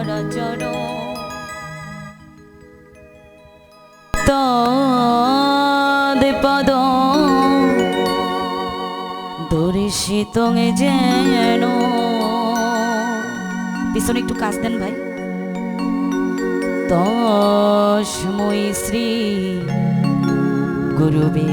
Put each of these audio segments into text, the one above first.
চরাচর তদ দর্শিত যেন। পিছনে একটু কাজ দেন ভাই। তস্মৈ শ্রী গুরুবে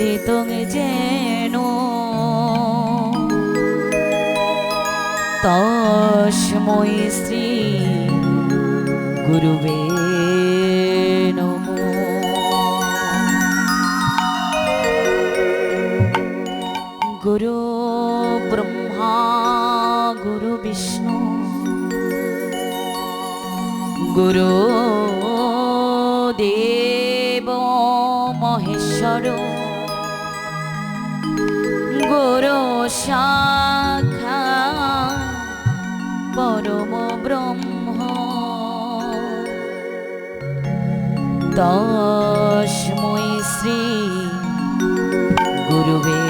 লিতং যেন তস্মৈ শ্রী গুরুবে গুরু ব্রহ্মা গুরু বিষ্ণু। গুরু দেব মহেশ্বর। গুরু শাখা পরম ব্রহ্ম। দশময় শ্রী গুরুবে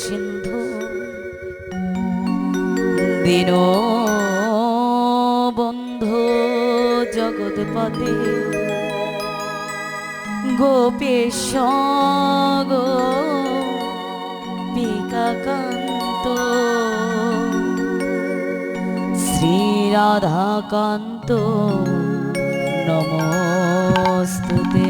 সিন্ধু। দীন বন্ধু জগৎপতে গোপেশ গো পিকাকান্ত শ্রীরাধাকান্ত নমস্তুতে।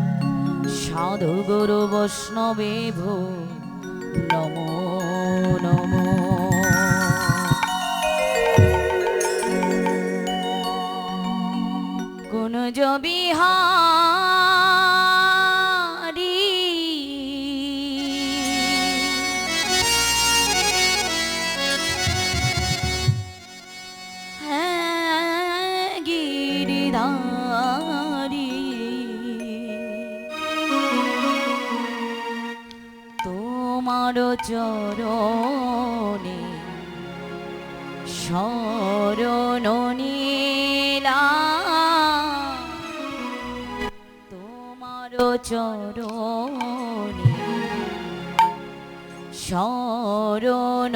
সাধু গুরু বৈষ্ণবে ভো নমো নমো। কোন বিহারী তোমার চরণে শরণ তোমার চরণে শরণ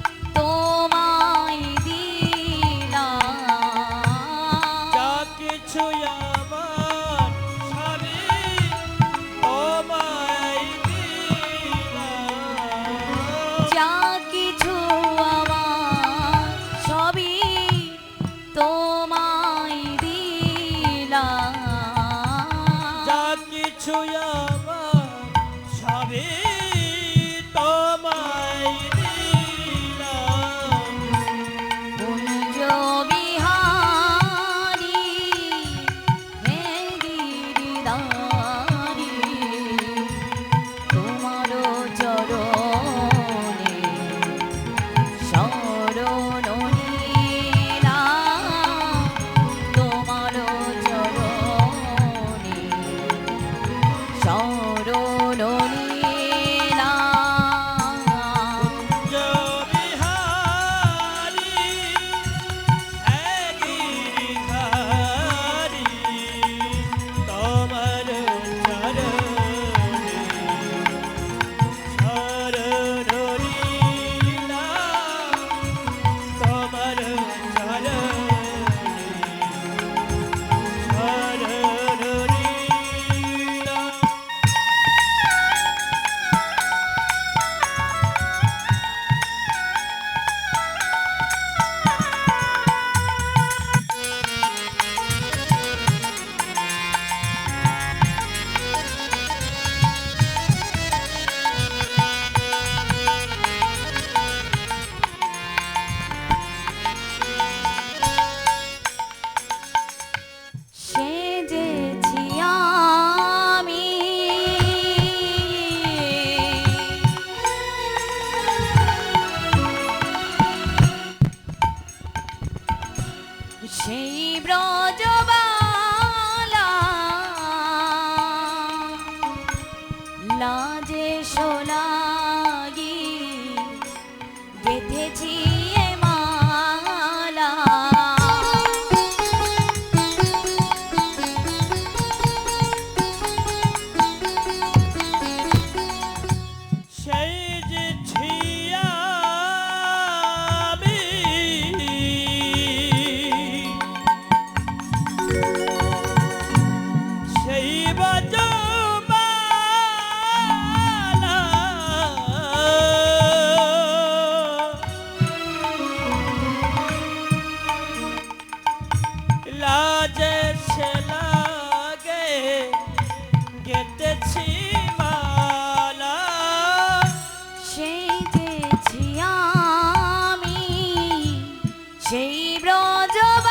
সেই ব্রত ব্রজবা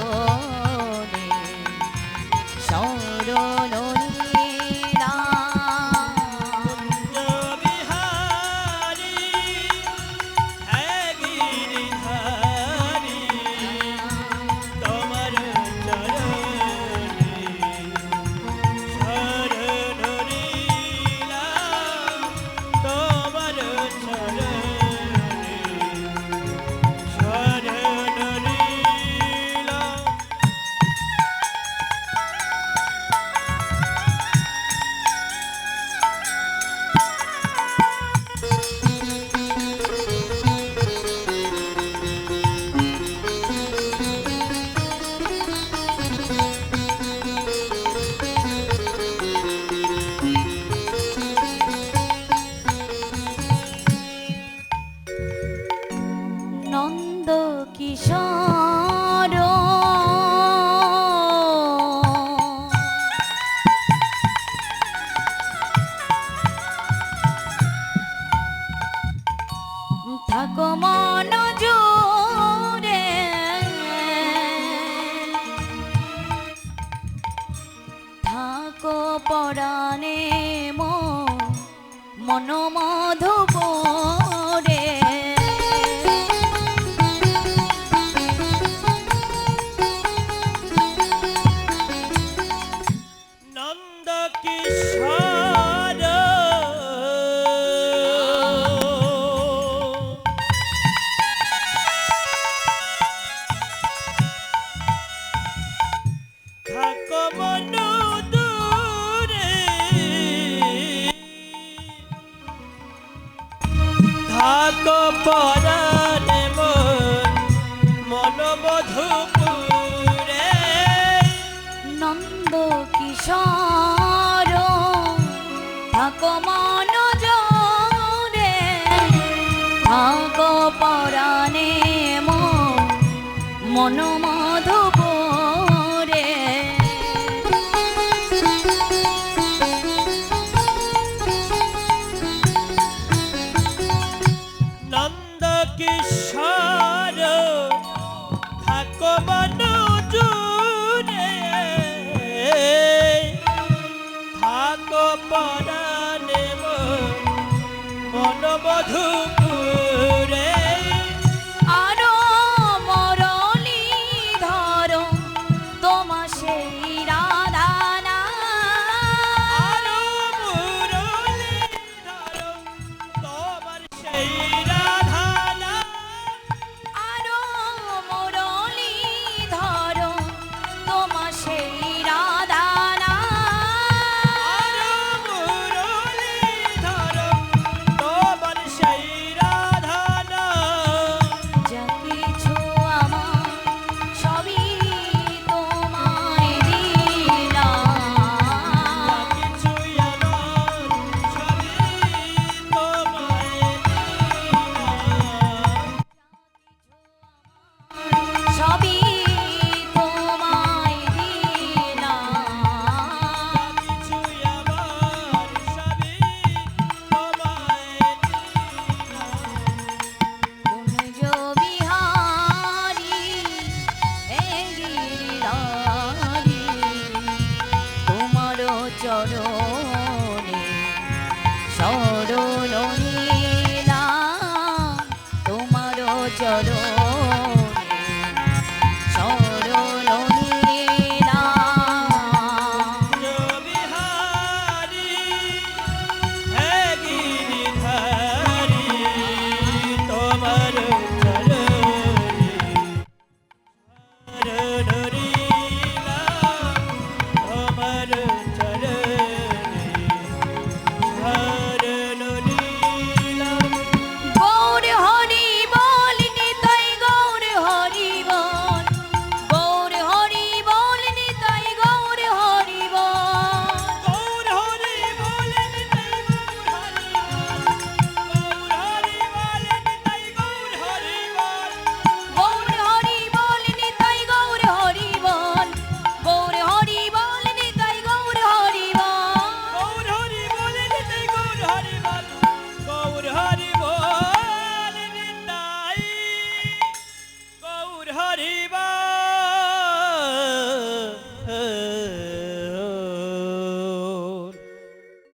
Oh. নন্দ কিশোর। থাকো মন